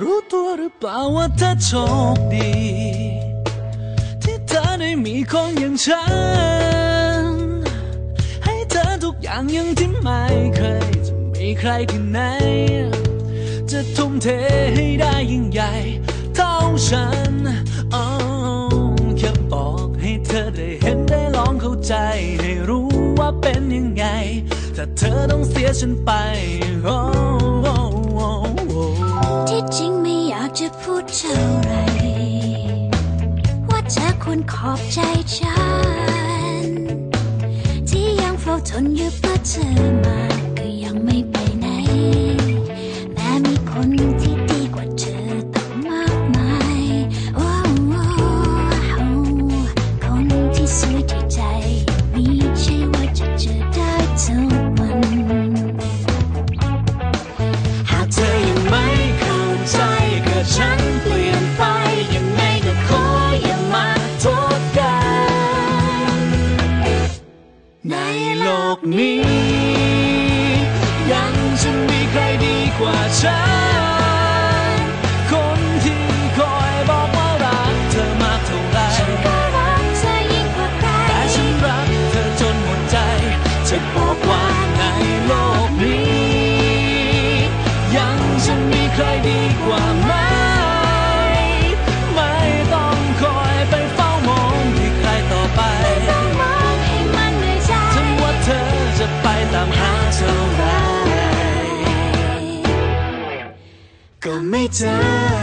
รู้ตัวหรือเปล่าว่าเธอโชคดี ที่เธอได้มีคนอย่างฉัน ให้เธอทุกอย่างอยังที่ไม่เคยจะมีใครที่ไหน จะทุ่มเทให้ได้ยิ่งใหญ่เท่าฉันอ๋อแค่บอกให้เธอได้เห็นได้ลองเข้าใจให้รู้ว่าเป็นยังไง ถ้าเธอต้องเสียฉันไปโนขอบใจฉัน ที่ยังเฝ้าทนอยู่เพื่อเธอมา นี้ ยังจะมีใครดีกว่าฉัน คนที่คอยบอกว่ารักเธอมากเท่าไหรก็รักเธอยิ่งกว่าใคร แต่ฉันรักเธอจนหมดใจ จะบอกว่าในโลกนี้ ยังจะมีใครดีกว่า ก็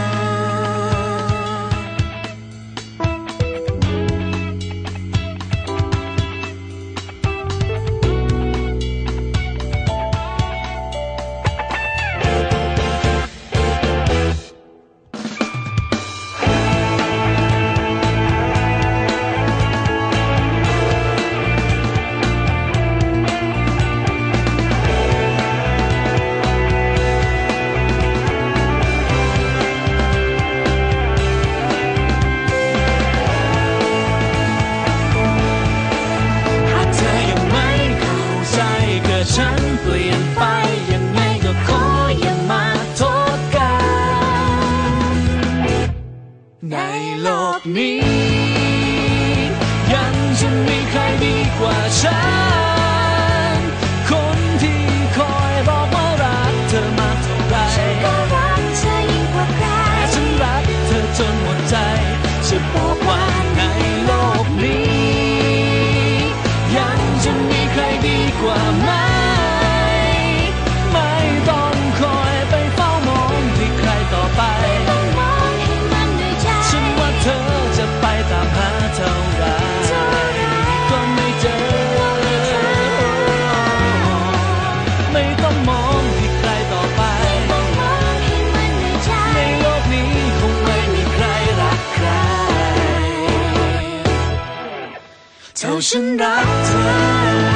โลกนี้ยังจะ 陌生的。